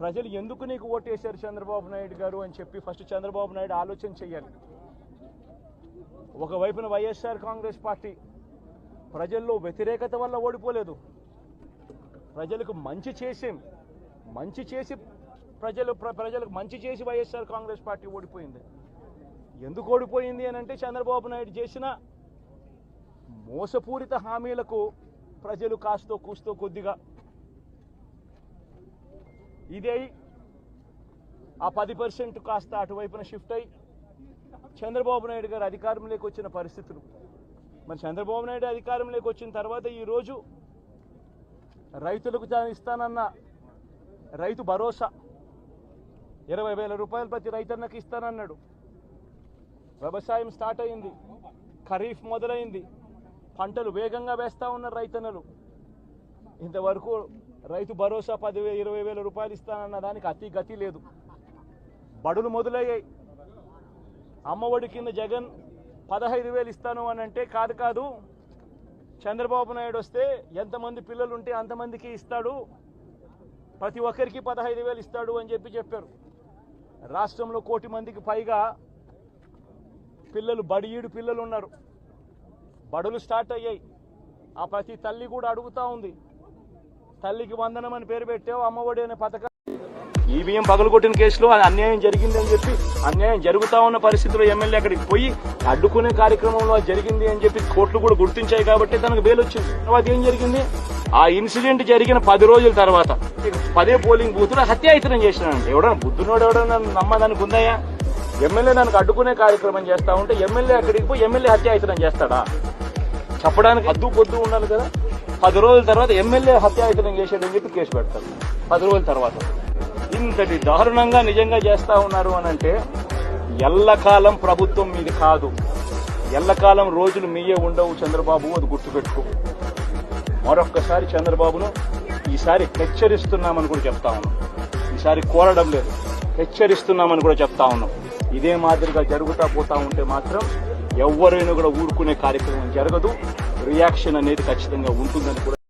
ప్రజలు ఎందుకు నీకు ఓటేశారు చంద్రబాబు నాయుడు గారు అని చెప్పి ఫస్ట్ చంద్రబాబు నాయుడు ఆలోచన చేయాలి. ఒకవైపున వైఎస్ఆర్ కాంగ్రెస్ పార్టీ ప్రజల్లో వ్యతిరేకత వల్ల ఓడిపోలేదు. ప్రజలకు మంచి చేసే మంచి చేసి ప్రజలు ప్ర- ప్రజలకు మంచి చేసి వైఎస్ఆర్ కాంగ్రెస్ పార్టీ ఓడిపోయింది. ఎందుకు ఓడిపోయింది అని అంటే చంద్రబాబు నాయుడు చేసిన మోసపూరిత హామీలకు ప్రజలు కాస్తో కూస్తో కొద్దిగా ఇదే ఆ పది పర్సెంట్ కాస్త అటువైపున షిఫ్ట్ అయి చంద్రబాబు నాయుడు గారు అధికారంలోకి వచ్చిన పరిస్థితులు. మరి చంద్రబాబు నాయుడు అధికారంలోకి వచ్చిన తర్వాత ఈరోజు రైతులకు ఇస్తానన్న రైతు భరోసా. ఇరవై వేల రూపాయలు ప్రతి రైతన్నకి ఇస్తానన్నాడు. వ్యవసాయం స్టార్ట్ అయింది. ఖరీఫ్ మొదలైంది. పంటలు వేగంగా వేస్తా ఉన్నారు రైతన్నలు. ఇంతవరకు రైతు భరోసా పదివేలు ఇరవై వేల రూపాయలు ఇస్తానన్న దానికి అతి గతి లేదు. బడులు మొదలయ్యాయి. అమ్మఒడి కింద జగన్ పదహైదు వేలు ఇస్తాను అని అంటే కాదు కాదు చంద్రబాబు నాయుడు వస్తే ఎంతమంది పిల్లలు ఉంటే అంతమందికి ఇస్తాడు ప్రతి ఒక్కరికి పదహైదు వేలు ఇస్తాడు అని చెప్పి చెప్పారు. రాష్ట్రంలో కోటి మందికి పైగా పిల్లలు బడియీడు పిల్లలు ఉన్నారు బడులు స్టార్ట్ అయ్యాయి. ఆ ప్రతి తల్లి కూడా అడుగుతా ఉంది. తల్లికి వందనం అని పేరు పెట్టావు అమ్మఒడి అనే పథకం. ఈవీఎం పగలగొట్టిన కేసులో అన్యాయం జరిగింది అని చెప్పి అన్యాయం జరుగుతా ఉన్న పరిస్థితిలో ఎమ్మెల్యే అక్కడికి పోయి అడ్డుకునే కార్యక్రమంలో జరిగింది అని చెప్పి కోర్టులు కూడా గుర్తించాయి కాబట్టి తనకు బెయిల్ వచ్చింది తర్వాత ఏం జరిగింది? ఆ ఇన్సిడెంట్ జరిగిన పది రోజుల తర్వాత పదే పోలింగ్ బూతులు హత్యాయతనం చేసినాడంటే. ఎవడన్నా బుద్ధునోడు ఎవడన్నా నమ్మదానికి ఉందాయా ఎమ్మెల్యే దానికి అడ్డుకునే కార్యక్రమం చేస్తా ఉంటే ఎమ్మెల్యే అక్కడికి పోయి ఎమ్మెల్యే హత్యాయతనం చేస్తాడా? చెప్పడానికి అద్దు పొద్దు ఉండాలి కదా. పది రోజుల తర్వాత ఎమ్మెల్యే హత్యాయతనం చేశాడని చెప్పి కేసు పెడతారు. పది రోజుల తర్వాత. ఇంతటి దారుణంగా నిజంగా చేస్తా ఉన్నారు అని అంటే ఎల్లకాలం ప్రభుత్వం మీది కాదు. ఎల్లకాలం రోజులు మీయే ఉండవు చంద్రబాబు అది గుర్తుపెట్టుకో. మరొక్కసారి చంద్రబాబును ఈసారి హెచ్చరిస్తున్నామని కూడా చెప్తా ఉన్నాం. ఈసారి కోరడం లేదు. హెచ్చరిస్తున్నామని కూడా చెప్తా ఉన్నాం. ఇదే మాదిరిగా జరుగుతా పోతా ఉంటే మాత్రం ఎవరైనా కూడా ఊరుకునే కార్యక్రమం జరగదు. రియాక్షన్ అనేది ఖచ్చితంగా ఉంటుందని కూడా